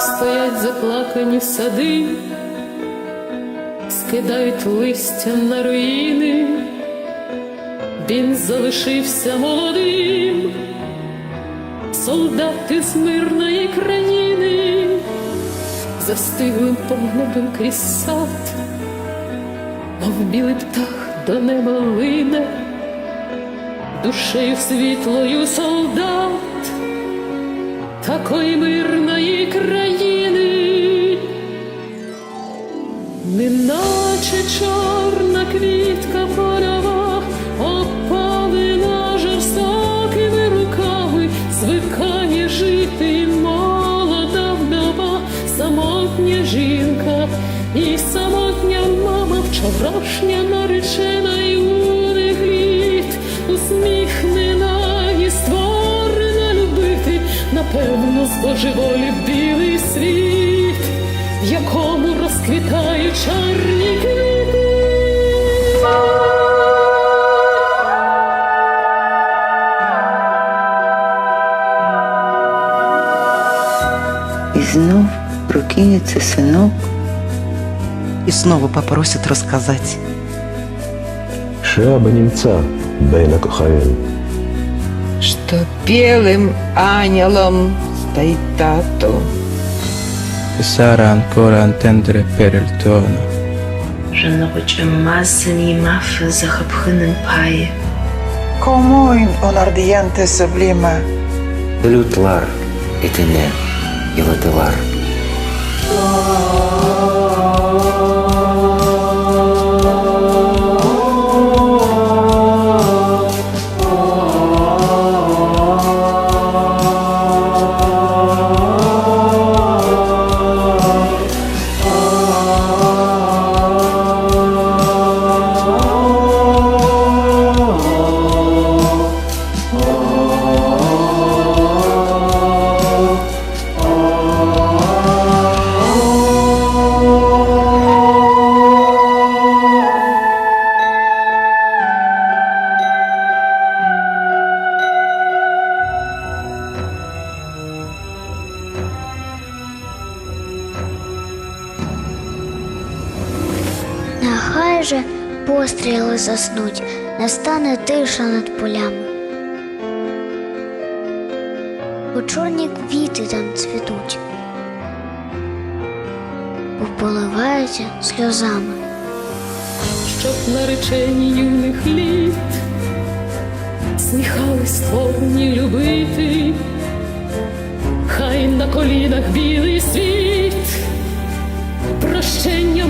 Стоять заплакані сади, скидають листя на руїни, він залишився молодим, солдати з мирної країни, застиглим поглядом крізь сад, мов білий птах до неба лине, душею світлою солдат такої мирної країни, неначе чорна вчорашня наречена юних літ, усміхнена і створена любити, напевно, збожеволів білий світ, в якому розквітають чарні квіти. И знов прокинется сынок, и снова попросит рассказать. Шиаба немца, Бейна Кухавен. Что белым ангелом стоит тату. Сара анкора антендре перельтона. Женовича мазани мафа захапхынын пае. Комойн он ардиенте саблима. Лютлар, этине, илатылар. Лютлар. Itine yılıdılar. Нехай же постріли заснуть, настане тиша над полями. Бо чорні квіти там цвітуть, бо сльозами. щоб наречені юних літ сміхались створені любити, хай на колінах білий світ, прощення